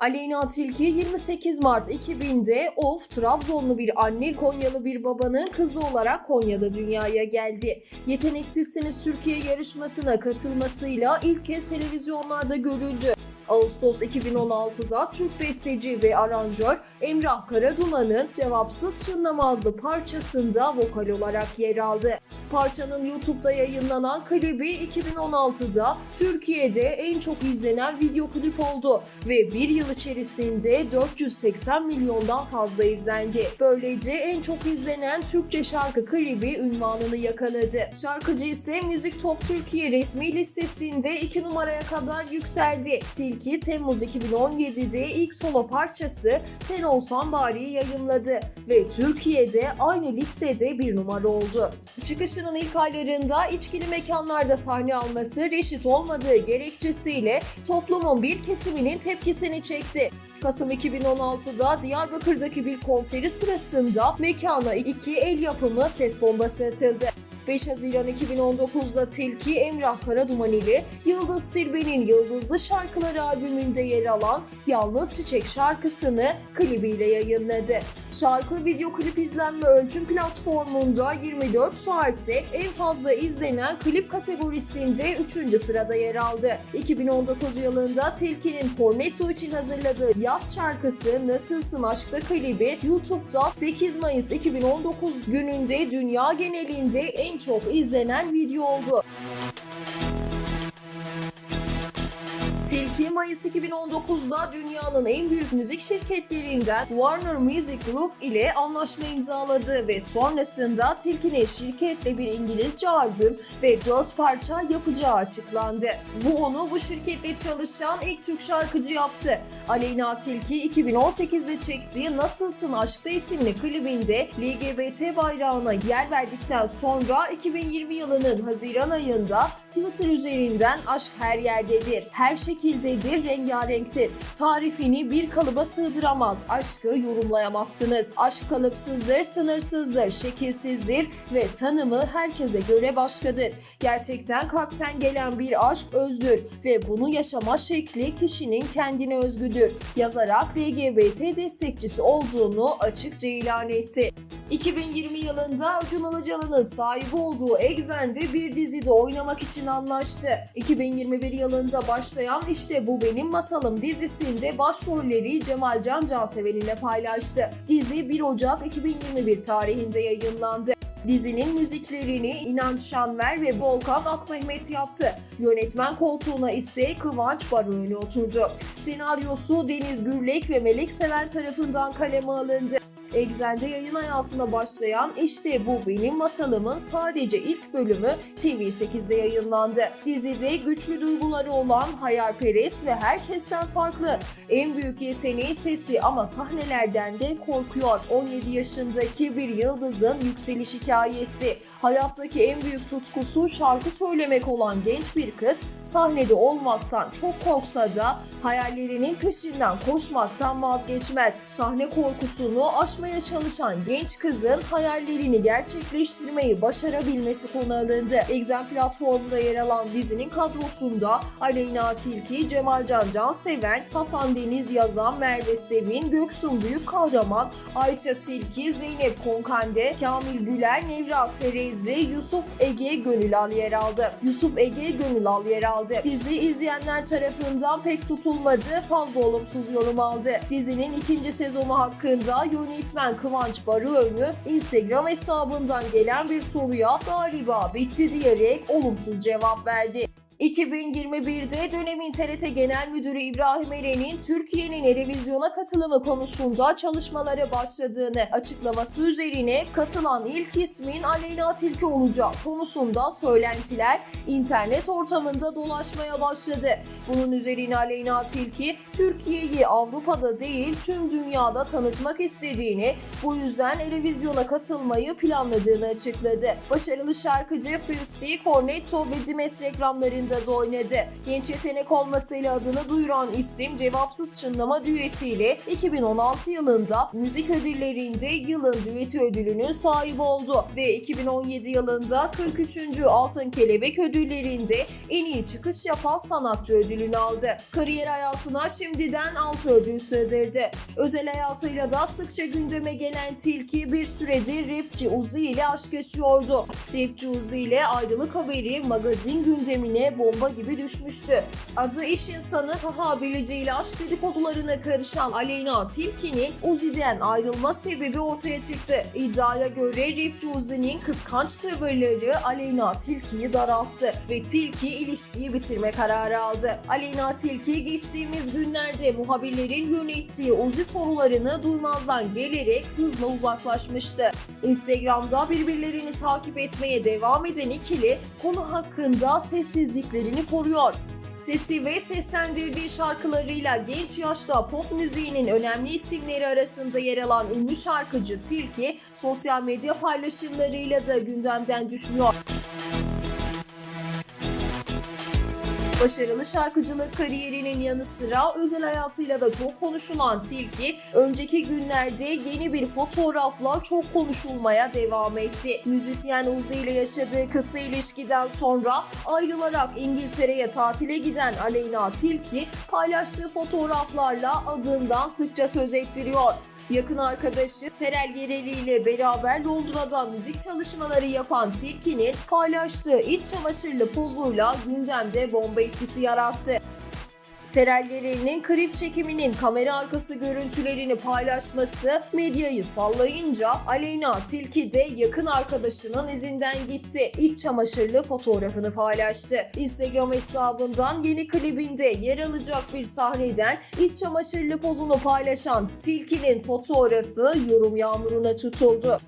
Aleyna Tilki 28 Mart 2000'de Of Trabzonlu bir anne Konyalı bir babanın kızı olarak Konya'da dünyaya geldi. Yeteneksizsiniz Türkiye yarışmasına katılmasıyla ilk kez televizyonlarda görüldü. Ağustos 2016'da Türk besteci ve aranjör Emrah Karaduman'ın Cevapsız Çınlama adlı parçasında vokal olarak yer aldı. Parçanın YouTube'da yayınlanan klibi 2016'da Türkiye'de en çok izlenen video klip oldu ve bir yıl içerisinde 480 milyondan fazla izlendi. Böylece en çok izlenen Türkçe şarkı klibi ünvanını yakaladı. Şarkıcı ise Müzik Top Türkiye resmi listesinde 2 numaraya kadar yükseldi. Tilki Temmuz 2017'de ilk solo parçası Sen Olsan Bari'yi yayımladı ve Türkiye'de aynı listede bir numara oldu. Çıkışının ilk aylarında içkili mekanlarda sahne alması reşit olmadığı gerekçesiyle toplumun bir kesiminin tepkisini çekti. Kasım 2016'da Diyarbakır'daki bir konseri sırasında mekana iki el yapımı ses bombası atıldı. 5 Haziran 2019'da Tilki Emrah Karaduman ile Yıldız Silbe'nin Yıldızlı Şarkıları albümünde yer alan Yalnız Çiçek şarkısını klibiyle yayınladı. Şarkı video klip izlenme ölçüm platformunda 24 saatte en fazla izlenen klip kategorisinde 3. sırada yer aldı. 2019 yılında Tilki'nin Cornetto için hazırladığı yaz şarkısı Nasılsın Aşk'ta klibi YouTube'da 8 Mayıs 2019 gününde dünya genelinde en çok izlenen video oldu. Tilki Mayıs 2019'da dünyanın en büyük müzik şirketlerinden Warner Music Group ile anlaşma imzaladı ve sonrasında Tilki'nin şirketle bir İngilizce albüm ve 4 parça yapacağı açıklandı. Bu onu bu şirkette çalışan ilk Türk şarkıcı yaptı. Aleyna Tilki 2018'de çektiği Nasılsın Aşkta isimli klibinde LGBT bayrağına yer verdikten sonra 2020 yılının Haziran ayında Twitter üzerinden aşk her yerdedir, her şekildedir, rengarenktir. Tarifini bir kalıba sığdıramaz, aşkı yorumlayamazsınız. Aşk kalıpsızdır, sınırsızdır, şekilsizdir ve tanımı herkese göre başkadır. Gerçekten kalpten gelen bir aşk özdür ve bunu yaşama şekli kişinin kendine özgüdür. Yazarak LGBT destekçisi olduğunu açıkça ilan etti. 2020 yılında Acun Ilıcalı'nın sahibi olduğu Exxen'de bir dizide oynamak için anlaştı. 2021 yılında başlayan İşte Bu Benim Masalım dizisinde başrolleri Cemal Can Canseven ile paylaştı. Dizi 1 Ocak 2021 tarihinde yayınlandı. Dizinin müziklerini İnanç Şanver ve Volkan Akmehmet yaptı. Yönetmen koltuğuna ise Kıvanç Baroğlu oturdu. Senaryosu Deniz Gürlek ve Melek Seven tarafından kaleme alındı. Exxen'de yayın hayatına başlayan İşte Bu Benim Masalımın sadece ilk bölümü TV8'de yayınlandı. Dizide güçlü duyguları olan hayalperest ve herkesten farklı. En büyük yeteneği sesi ama sahnelerden de korkuyor. 17 yaşındaki bir yıldızın yükseliş hikayesi. Hayattaki en büyük tutkusu şarkı söylemek olan genç bir kız sahnede olmaktan çok korksa da hayallerinin peşinden koşmaktan vazgeçmez. Sahne korkusunu aşmaya çalışan genç kızın hayallerini gerçekleştirmeyi başarabilmesi konu alındı. Exam platformunda yer alan dizinin kadrosunda Aleyna Tilki, Cemalcan Canseven, Hasan Deniz Yazan, Merve Sevin, Göksun Büyük Kahraman, Ayça Tilki, Zeynep Konkande, Kamil Güler, Nevra Serezli, Yusuf Ege Gönülal yer aldı. Yusuf Ege Gönülal yer aldı. Dizi izleyenler tarafından pek tutulmadı, fazla olumsuz yorum aldı. Dizinin ikinci sezonu hakkında yönetmen Kıvanç Barıönlü Instagram hesabından gelen bir soruya galiba bitti diyerek olumsuz cevap verdi. 2021'de dönemin TRT Genel Müdürü İbrahim Eren'in Türkiye'nin televizyona katılımı konusunda çalışmalara başladığını açıklaması üzerine katılan ilk ismin Aleyna Tilki olacak konusunda söylentiler internet ortamında dolaşmaya başladı. Bunun üzerine Aleyna Tilki Türkiye'yi Avrupa'da değil tüm dünyada tanıtmak istediğini, bu yüzden televizyona katılmayı planladığını açıkladı. Başarılı şarkıcı Fusti, Cornetto ve Dimes reklamlarında da oynadı. Genç yetenek olmasıyla adını duyuran isim cevapsız çınlama düetiyle 2016 yılında müzik ödüllerinde yılın düeti ödülünün sahibi oldu ve 2017 yılında 43. Altın Kelebek ödüllerinde en iyi çıkış yapan sanatçı ödülünü aldı. Kariyer hayatına şimdiden 6 ödül sığdırdı. Özel hayatıyla da sıkça gündeme gelen Tilki bir süredir rapçi Uzi ile aşk yaşıyordu. Rapçi Uzi ile ayrılık haberi magazin gündemine bomba gibi düşmüştü. Adı iş insanı Taha Bilici ile aşk dedikodularına karışan Aleyna Tilki'nin Uzi'den ayrılma sebebi ortaya çıktı. İddiaya göre rapçi Uzi'nin kıskanç tavırları Aleyna Tilki'yi daralttı ve Tilki ilişkiyi bitirme kararı aldı. Aleyna Tilki geçtiğimiz günlerde muhabirlerin yönettiği Uzi sorularını duymazdan gelerek hızla uzaklaşmıştı. Instagram'da birbirlerini takip etmeye devam eden ikili konu hakkında sessizliklerini koruyor. Sesi ve seslendirdiği şarkılarıyla genç yaşta pop müziğinin önemli isimleri arasında yer alan ünlü şarkıcı Tilki, sosyal medya paylaşımlarıyla da gündemden düşmüyor. Başarılı şarkıcılık kariyerinin yanı sıra özel hayatıyla da çok konuşulan Tilki, önceki günlerde yeni bir fotoğrafla çok konuşulmaya devam etti. Müzisyen Uzi ile yaşadığı kısa ilişkiden sonra ayrılarak İngiltere'ye tatile giden Aleyna Tilki, paylaştığı fotoğraflarla adından sıkça söz ettiriyor. Yakın arkadaşı Serel Gereli ile beraber Londra'da müzik çalışmaları yapan Tilki'nin paylaştığı iç çamaşırlı pozuyla gündemde bomba etkisi yarattı. Serel Gereli'nin klip çekiminin kamera arkası görüntülerini paylaşması medyayı sallayınca Aleyna Tilki de yakın arkadaşının izinden gitti. İç çamaşırlı fotoğrafını paylaştı. Instagram hesabından yeni klibinde yer alacak bir sahneden iç çamaşırlı pozunu paylaşan Tilki'nin fotoğrafı yorum yağmuruna tutuldu.